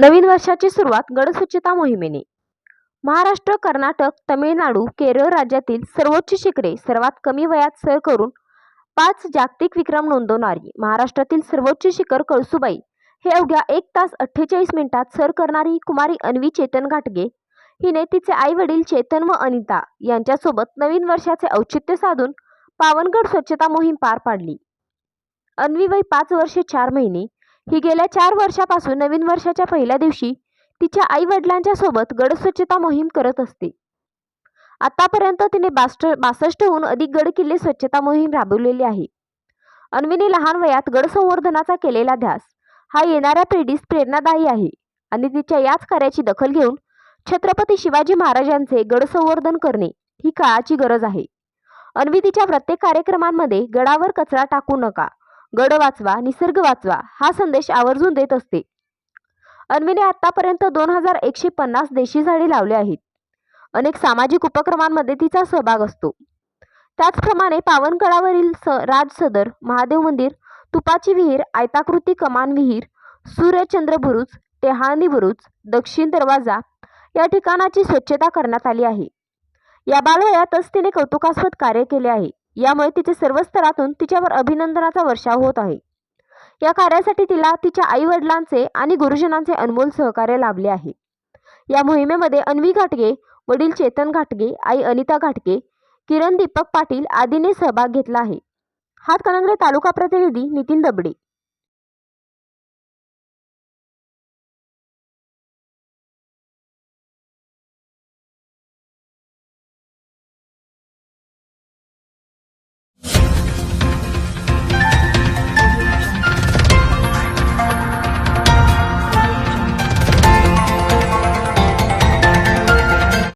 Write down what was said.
नवीन वर्षाची सुरुवात गडस्वच्छता मोहिमेने. महाराष्ट्र कर्नाटक तमिळनाडू केरळ राज्यातील सर्वोच्च शिखरे सर्वात कमी वयात सर करून पाच जागतिक विक्रम नोंदवणारी महाराष्ट्रातील सर्वोच्च शिखर कळसुबाई हे अवघ्या एक तास अठ्ठेचाळीस मिनिटात सर करणारी कुमारी अन्वी चेतन घाटगे हिने तिचे आई वडील चेतन व अनिता यांच्यासोबत नवीन वर्षाचे औचित्य साधून पावनगड स्वच्छता मोहीम पार पाडली. अन्वी वय पाच वर्षे चार महिने ही गेल्या चार वर्षापासून नवीन वर्षाच्या पहिल्या दिवशी तिच्या आई वडिलांच्या सोबत गड स्वच्छता मोहीम करत असते. आतापर्यंत तिने बास्ट बासष्टहून अधिक गड किल्ले स्वच्छता मोहीम राबवलेली आहे. अन्वीने लहान वयात गड संवर्धनाचा केलेला ध्यास हा येणाऱ्या पिढीस प्रेरणादायी आहे आणि तिच्या याच कार्याची दखल घेऊन छत्रपती शिवाजी महाराजांचे गड संवर्धन करणे ही काळाची गरज आहे. अन्वी तिच्या प्रत्येक कार्यक्रमांमध्ये गडावर कचरा टाकू नका. गड वाचवा निसर्ग वाचवा हा संदेश आवर्जून देत असते. अन्वीने आतापर्यंत दोन हजार एकशे पन्नास देशी झाडे लावले आहेत. अनेक सामाजिक उपक्रमांमध्ये तिचा सहभाग असतो. त्याचप्रमाणे पावनगडावरील स राज सदर महादेव मंदिर तुपाची विहीर आयताकृती कमान विहीर सूर्यचंद्र बुरुज टेहाळणी बुरुज दक्षिण दरवाजा या ठिकाणाची स्वच्छता करण्यात आली आहे. या बालवयातच तिने कौतुकास्पद कार्य केले आहे. यामुळे तिचे सर्व स्तरातून तिच्यावर अभिनंदनाचा वर्षाव होत आहे. या कार्यासाठी तिला तिच्या आईवडिलांचे आणि गुरुजनांचे अनमोल सहकार्य लाभले आहे. या मोहिमेमध्ये अन्वी घाटगे वडील चेतन घाटगे आई अनिता घाटगे किरण दीपक पाटील आदींनी सहभाग घेतला आहे. हातकणंगले तालुका प्रतिनिधी नितीन दबडे.